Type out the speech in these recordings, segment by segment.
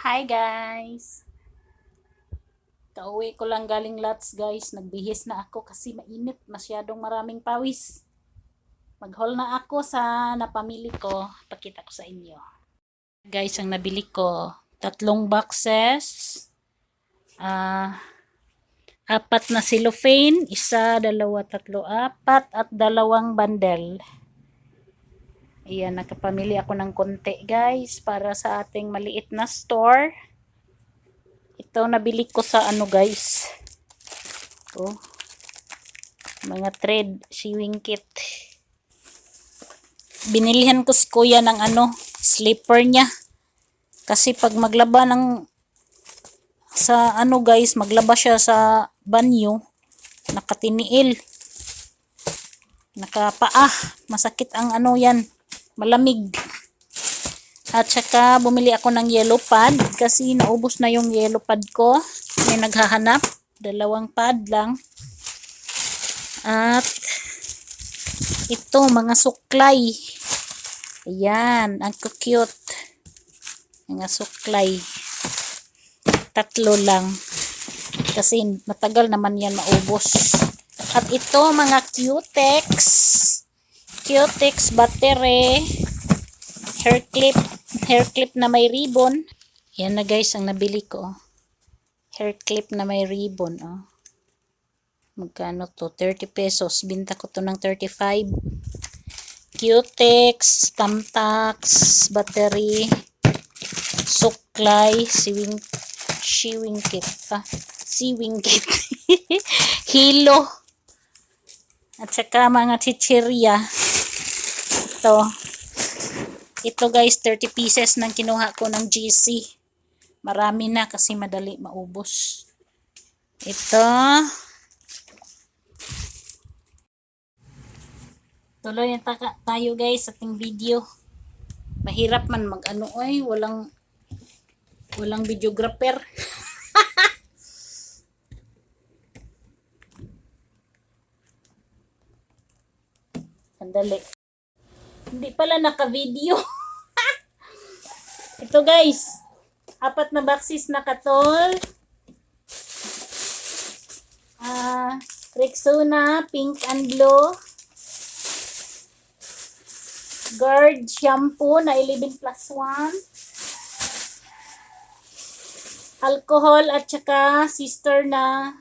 Hi guys! Kauwi ko lang galing lots guys. Nagbihis na ako kasi mainit. Masyadong maraming pawis. Mag-haul na ako sa napamili ko. Pakita ko sa inyo. Guys, ang nabili ko. Tatlong boxes. Ah... Uh, apat na cellophane, isa, dalawa, tatlo, apat at dalawang bundle. Ayan, nakapamili ako ng konti guys para sa ating maliit na store. Ito nabili ko sa ano guys. Oh. Mga thread sewing kit. Binilihan ko si kuya ng ano, slipper niya. Kasi pag maglaba ng sa ano guys, maglaba siya sa banyo, nakatiniil. Nakapaa, masakit ang ano yan, malamig. At saka bumili ako ng yellow pad kasi naubos na yung yellow pad ko. May naghahanap. Dalawang pad lang. At ito mga suklay. Ayan, ang cute. Mga suklay. Tatlo lang. Kasi matagal naman yan maubos. At ito mga cutex. Cutex battery hair clip, hair clip na may ribbon. Yan na guys ang nabili ko. Hair clip na may ribbon, oh. Magkano to? 30 pesos. Binta ko to ng 35. Cutex, Tamtax, battery, suklay, sewing, sewing kit, ah, sewing kit, hilo, at saka mga chichirya. Ito, ito guys, 30 pieces nang kinuha ko ng GC. Marami na kasi madali maubos. Ito. Tuloy na tayo guys sa ating video. Mahirap man mag ano ay walang walang videographer. Sandali. Hindi pala naka-video. Ito guys. Apat na boxes na katol. Ah, Rexona pink and blue. Guard shampoo na 11 plus 1. Alcohol at saka sister na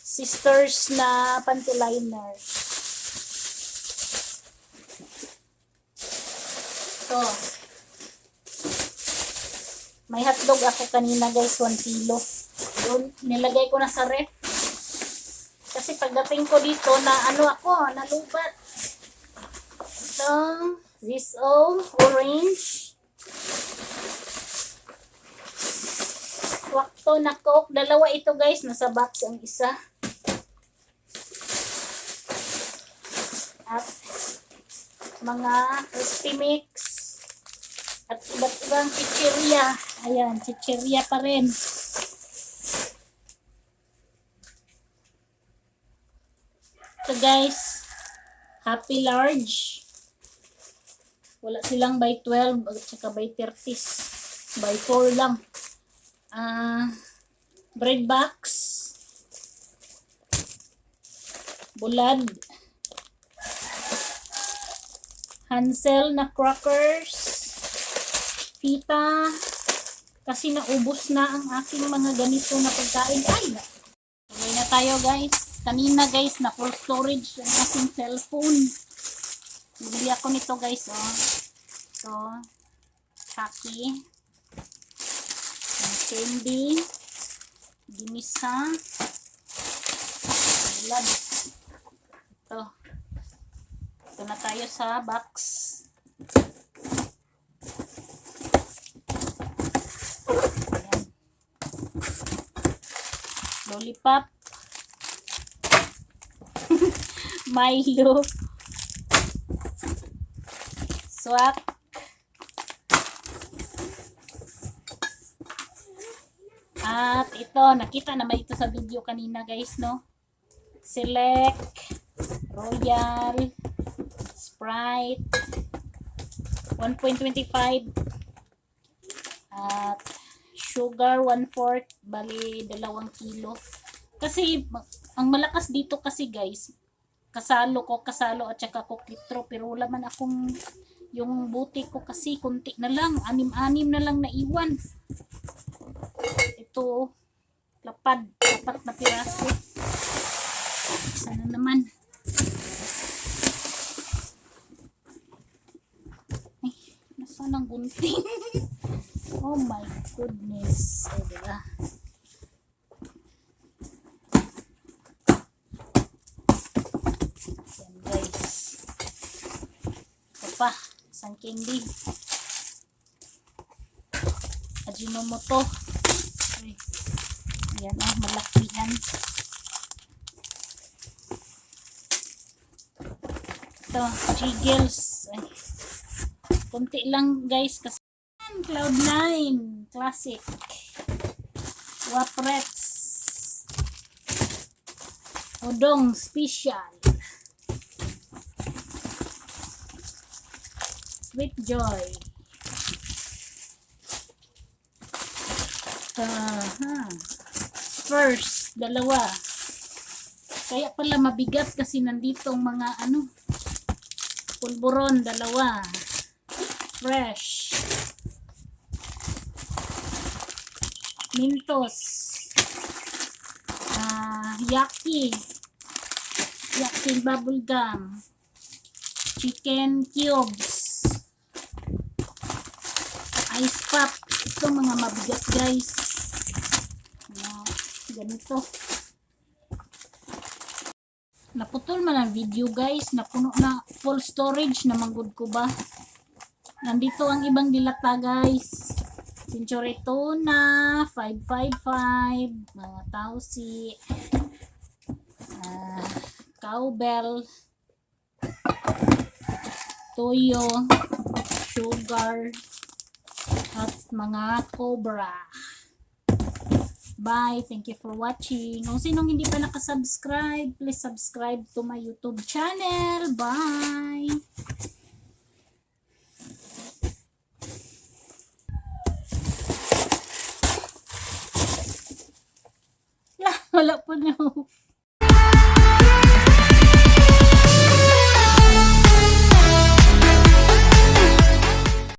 sisters na panty liner. Ito. May hotdog ako kanina guys, 1 kilo. Yun, nilagay ko na sa ref. Kasi pagdating ko dito na ano ako, nalubat. Ito, this all, orange. Wakto na coke. Dalawa ito guys, nasa box ang isa. At mga crispy mix at iba't ibang chichirya. Ayan, chichirya pa rin. So guys, happy large. Wala silang by 12 at saka by 30s. By 4 lang. Ah, bread box. Bulad. Hansel na crackers. Pita. Kasi naubos na ang aking mga ganito na pagkain. Ay! Tuloy na tayo guys. Kanina guys, na full storage ang aking cellphone. Bibili ako nito guys. Oh. Chucky. Ang candy. Ginisa. Blood. Ito. Ito na tayo sa box. Ayan. Lollipop. Milo. Swak. At ito, nakita naman ito sa video kanina guys, no? Select, Royal, Sprite, 1.25, at sugar 1/4 bali dalawang kilo. Kasi ang malakas dito kasi guys kasalo ko kasalo at saka koklitro pero wala man akong yung buti ko kasi kunti na lang anim-anim na lang naiwan. Ito lapad apat na piraso. Sana naman. Ay nasaan ang gunting oh my goodness. Oh diba? Yan guys. Ito pa isang candy. Ajinomoto Ay, yan ah malaki yan ito jiggles. Ay konti lang guys kasi Cloud9 Classic Waprets Odong Special Sweet Joy Aha. First, dalawa. Kaya pala mabigat kasi nandito ang mga ano, pulburon, dalawa. Fresh. Mintos. Ah, yaki. Yaki bubble gum. Chicken cubes. Ice pop. Ito mga mabigat guys. Mga ganito. Naputol man ang video guys. Napuno na full storage na manggod ko ba. Nandito ang ibang dilata guys. Century tuna, 555, mga tausi, ah, cowbell, toyo, sugar, at mga cobra. Bye. Thank you for watching. Kung sinong hindi pa nakasubscribe, please subscribe to my YouTube channel. Bye. Wala po na.